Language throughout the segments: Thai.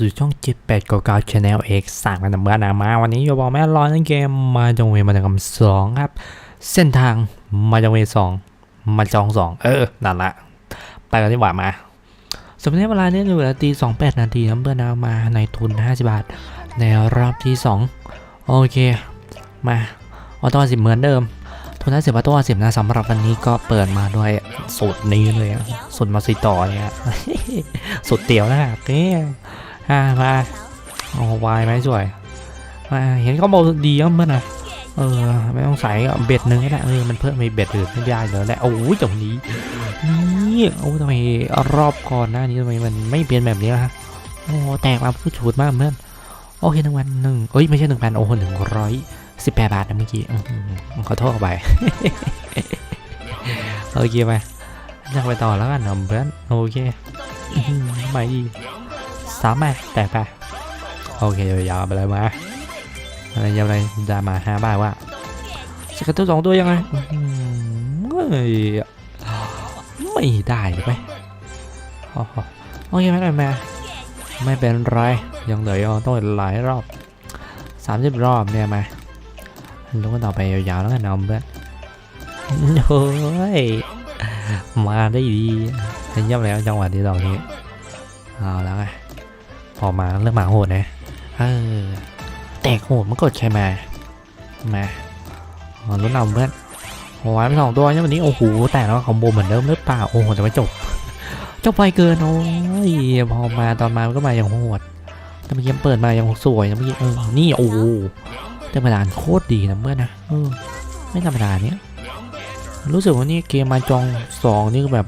สู่ช่อง 7 8 9 9 Channel X สามกันนะเมื่อนามา วันนี้โยบอกแม่ร้อนั่นเกมมาจงเวมาจากคำสองครับ เส้นทางมาจงเวสองมาจองสองเออ นั่นละ ไปกันดีกว่ามาสำหรับเวลาเนี่ยเหลือตีสองแปดนาทีนะเมื่อนามาในทุน 50 บาท ในรอบที่ 2 โอเค มาออโต้สิบเหมือนเดิม ทุนห้าสิบออโต้สิบนะสำหรับวันนี้ก็เปิดมาด้วยสูตรนี้เลยสูตรมาสิต่อเนี่ยสุดเตี๋ยวนะครับเนี่ย อ่ามาเอาวายไหมสวยมาเห็นเขาบอกดีก็เมื่อนะเออไม่ต้องใส่เบ็ดนึงก็ได้เออมันเพิ่มไปเบ็ดอื่นไม่ได้เลยแหละโอ้ยตรงนี้นี่โอ้ทำไมรอบก่อนหน้านี้ทำไมมันไม่เปลี่ยนแบบนี้ล่ะฮะโอ้แตกมาพูดฉูดมากเพื่อนโอเคหนึ่งวันหนึ่งเอ้ยไม่ใช่หนึ่งพันโอ้โหหนึ่งร้อยสิบแปดบาทนะเมื่อกี้ขอโทษไปโอเคไปอยากไปต่อแล้วกันนะเพื่อนโอเคไม่ดี สามแม่แตกไปโอเคยาวไปเลยมาอะไรยังไงจะมาห้าบ้าทว่าสกัดตัวสองตัวยังไงไม่ได้เลยไปโอ้โหโอเคไม่เป็นไรไม่เป็นไร ยังเหลืออีกต้องหลายรอบสามสิบรอบเนี่ยมาลุ้นกันต่อไปยาวๆแล้วกันนะเพื่อนโอ้ยมาได้ดีเห็นยับแล้วจังหวะที่สองนี้เอาแล้วไง อมาเริ่มมาโหดนะเออแตกโหดมันกดใช่ไหมมาอ๋อรุ่นเอาเพื่อนโอ้ยมันสองตัวเนี่ยวันนี้โอ้โหแต่แล้วคอมโบเหมือนเดิมหรือเปล่าโอ้โหจะไม่จบจบไปเกินโอ้ยพอมาตอนมามันก็มาอย่างโหดแต่เมื่อกี้เปิดมาอย่างสวยนะเมื่อกี้เออนี่โอ้โหแต่มาดานโคตรดีนะเพื่อนนะเออไม่ธรรมดาเนี้ยรู้สึกว่านี่เกมมาจองสองนี่ก็แบบ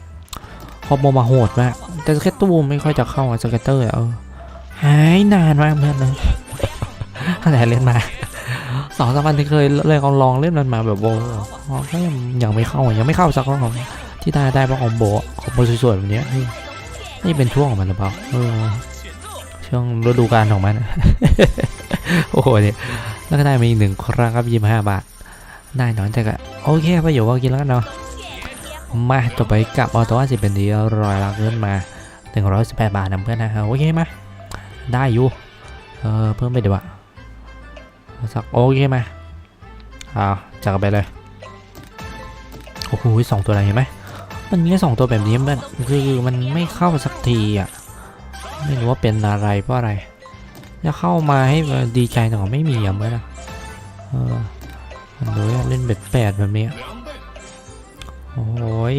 คอมโบมาโหดมากแต่สเก็ตตู้ไม่ค่อยจะเข้าอะสเก็ตเตอร์อะเออ หายนานมากเพื่อนเลยตั้งแต่เล่นมาสองสามวันที่เคยเลยลองลองเล่นมันมาแบบโบก็ยังยังไม่เข้าอะยังไม่เข้าสักรอบที่ได้ได้เพราะคอมโบอะคอมโบสวยๆแบบเนี้ยนี่เป็นช่วงของมันหรือเปล่าเออช่วงฤดูกาลของมันโอ้โหเนี่ยแล้วก็ได้มาอีกหนึ่งครั้งครับยี่สิบห้าบาทได้หนอนแต่ก็โอเคประโยชน์ก็กินแล้วกันเนาะมาต่อไปกับออโต้สิเป็นดีร้อยลักเลื่อนมา118บาทนะเพื่อนนะโอเคมา ได้อยู่ เออเพิ่มไปดีกว่าสักโอเคมาเอาจักรไปเลย โอ้โหสองตัวอะไรเห็นไหมมันมีแค่สองตัวแบบนี้มันคือมันไม่เข้าสักทีอะ ไม่รู้ว่าเป็นอะไรเพราะอะไรจะเข้ามาให้ดีใจแต่ก็ไม่มีอะเมื่อนะเออมันดูอยเล่นเบ็ดแปดแบบนี้โอ้ย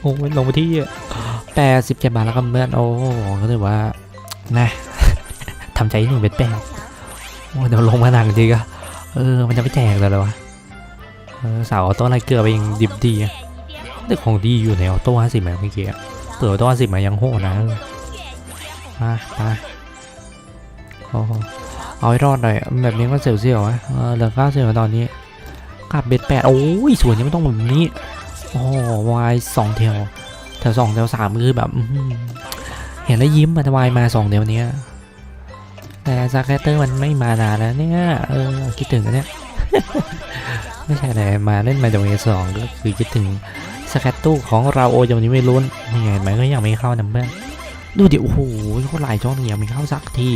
โอ้ยลงไปที่แปดสิบเจ็ดบาทแล้วก็เมื่อนโอ้ก็ถือว่านะ ทำใจหนึ่งเป็นแปดโอ้เดี๋ยวลงมาหนังจริงอะเออ มันจะไม่แจกเลยเหรอวะเออสาวออโต้อะไรเกลือไปยังดิบดีอะแต่ของดีอยู่ในออโต้ห้าสิบเมื่อกี้เปิดออโต้ห้าสิบมายังโหดนะเออมาโอ้เอาให้รอดหน่อยแบบนี้ก็เสียวๆอะเออเหลือเก้าสิบตอนนี้กลับเบ็ดแปดโอ้ยสวยยังไม่ต้องแบบนี้โอ้วายสองแถวแถวสองแถวสามคือแบบเห็นแล้วยิ้มมันวายมาสองแถวเนี้ย แต่ซาแคตเตอร์มันไม่มานานแล้วเนี่ยเออคิดถึงกันเนี่ย ไม่ใช่แต่มาเล่นมาจากเอสองก็คือคิดถึงสแคตตู้ของเราโอยังนี้ไม่ลุ้นนี่ไงมันก็ยังไม่เข้านะเพื่อนดูดิโอ้โหเขาหลายช่องเนี่ยไม่เข้าสักที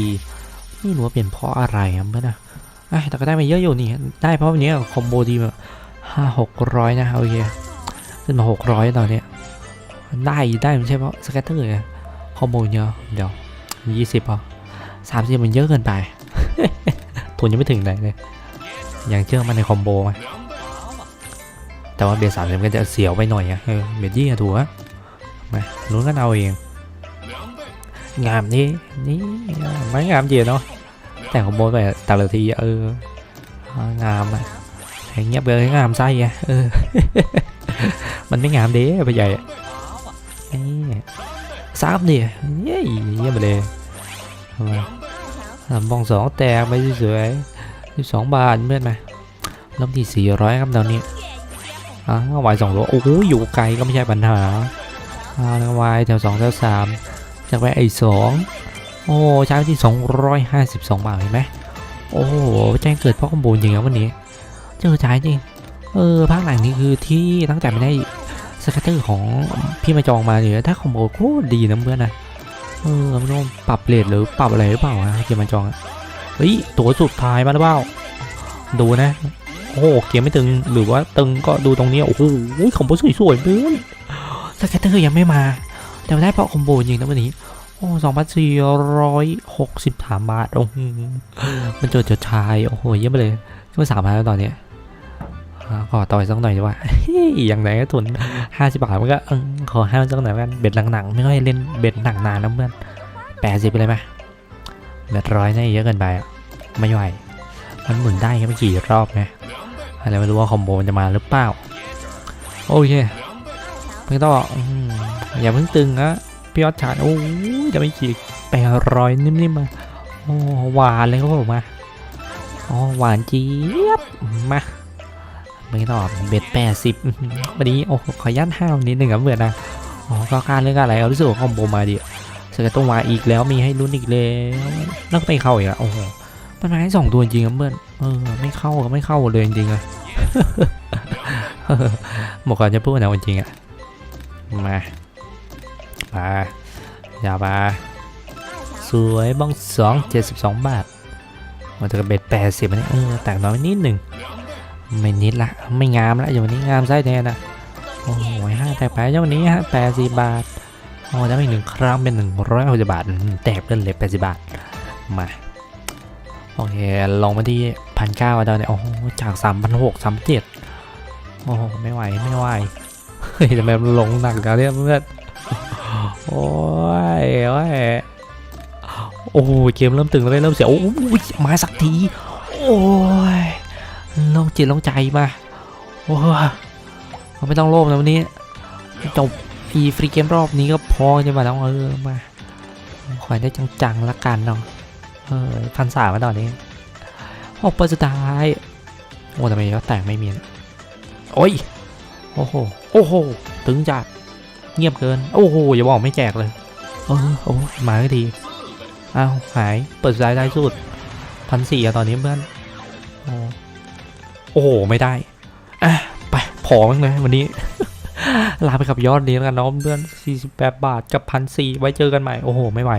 ไม่รู้ว่าเป็นเพราะอะไรครับเพื่อนนะอะแต่ก็ได้มาเยอะอยู่นี่ ได้เพราะวันนี้คอมโบดีแบบห้าหกร้อยนะโอเคขึ้นมาหกร้อยตอนนี้ได้ได้ไม่ใช่เพราะสแกตเตอร์ไงคอมโบเยอะเดี๋ยวยี่สิบพอ สามสิบมันเยอะเกินไป ทุนยังไม่ถึงไหนเลยยังเชื่อมันในคอมโบไหมแต่ว่าเบียร์สามสิบก็จะเสียวไปหน่อยอะเบียร์ยี่อะถูกอะมาลุ้นกันเอาเอง งามนี่นี่ไม่งามเจียเนาะแต่คอมโบไปแต่ละทีเอองามอะเงียบเลยงามไส้อะเออ มันไม่งามเด้ไปใหญ่นี่ซับดิเย้ยเยี่ยมไปเลย สามบองสองแตกไปสวยๆสองบาทเพื่อนมเริ่มที่สี่ร้อยครับตอนนี้อ่าวายสองตัวโอ้โหอยู่ไกลก็ไม่ใช่ปัญหาอ่าวายแถวสองแถวสามจากไปไอ้สองโอ้ใช้ไปที่สองร้อยห้าสิบสองบาทเห็นไหมโอ้โหแจ้งเกิดเพราะคอมโบจริงครับวันนี้ เจอใช้จริงเออภาคหลังนี้คือที่ตั้งแต่ไม่ได้สกัตเตอร์ของพี่มาจองมาเนี่ยถ้าคอมโบโคตรดีนะเพื่อนนะ เออไม่ต้องปรับเลทหรือปรับอะไรหรือเปล่าวะเกมมันจองอะเฮ้ยตัวสุดท้ายมาหรือเปล่าดูนะโอ้โหเกมไม่ตึงหรือว่าตึงก็ดูตรงนี้โอ้โหคอมโบสวยๆเพื่อนสเก็ตเตอร์ยังไม่มา แต่ได้เพราะคอมโบจริงนะวันนี้โอ้สองพันสี่ร้อยหกสิบสามบาทโอ้โหมันจอเจอชายโอ้โหเยี่ยมไปเลยช่วยสามพันแล้วตอนเนี้ย ขอต่อยสักหน่อยดีกว่าอย่างไรก็ทุนห้าสิบบาทมันก็เออขอให้มันสักหน่อยกันเบ็ดหนังๆไม่ค่อยเล่นเบ็ดหนังนานนะเพื่อนแปดสิบไปเลยไหมเบ็ดร้อยนี่เยอะเกินไปอะไม่ไหวมันหมุนได้แค่ไม่กี่รอบไงอะไรไม่รู้ว่าคอมโบมันจะมาหรือเปล่าโอเคไม่ต้องอืมอย่าเพิ่งตึงนะพี่ยอดชาญโอ้ยจะไม่ฉีกแปดร้อยนิ่มๆมาโอ้หวานเลยครับผมมาอ๋อหวานจี๊บมา ไม่ต้องเบ็ดแปดสิบวันนี้โอ้ขอยัดห้าวนิดหนึ่งครับเบื่อนะอ๋อก็การเรื่องอะไรเอารู้สึกว่าคอมโบมาดิสเกตต้องมาอีกแล้วมีให้ลุ้นอีกแล้วแล้วก็ไม่เข้าอีกแล้วโอ้โหมันมาให้สองตัวจริงครับเพื่อนเออไม่เข้าก็ไม่เข้าเลยจริงๆอะหมดก่อนจะพูดนะจริงอะมามาอย่ามาสวยบ้องสองเจ็ดสิบสองบาทมันจะกระเบ็ดแปดสิบอันนี้เออแตกน้อยนิดหนึ่ง ไม่นิดละไม่งามละอย่างวันนี้งามไส้แน่นะโอ้โหห้าแตกไปเจ้าวันนี้ฮะแปดสิบบาทโอ้ได้วไปหนึ่งครั้งเป็นหนึ่งร้อยหกสิบบาทแตกเป็นเลยแปดสิบบาทมาโอเคลงมาที่พันเก้าดาวเนี่ยโอ้โหจากสามพันหกสามเจ็ดโอ้โหไม่ไหวไม่ไหวเฮ้ยทำไมมันลงหนักกันเนี่ยเพื่อนโอ้ยโอ้ยโอ้โหเกมเริ่มตึงแล้วเว้ยเริ่มเสียโอ้โหมาสักทีโอ้ย ลงจิตลงใจมาโอ้ยไม่ต้องโลภนะวันนี้ จบฟรีฟรีเกมรอบนี้ก็พอจะมาแล้วเออมาขอให้ได้จังๆละกันเนาะเออพันสามมาตอนนี้หกเปอร์สุดท้ายโอ้ทำไมยอดแตกไม่มีโอ้ยโอ้โหโอ้โหตึงจัดเงียบเกิน โอ้โหอย่าบอกไม่แจกเลยเออโอ้มาก็ดีอ้าวหายเปิดสายได้สุดพันสี่อะตอนนี้เพื่อนโอ้ โอ้โห ไม่ได้อะไปพอมั้งนะวันนี้ ลาไปกับยอดนี้แล้วกันเน้องเพื่อน48 บาทกับพันสี่ไว้เจอกันใหม่ โอ้โห ไม่ไหว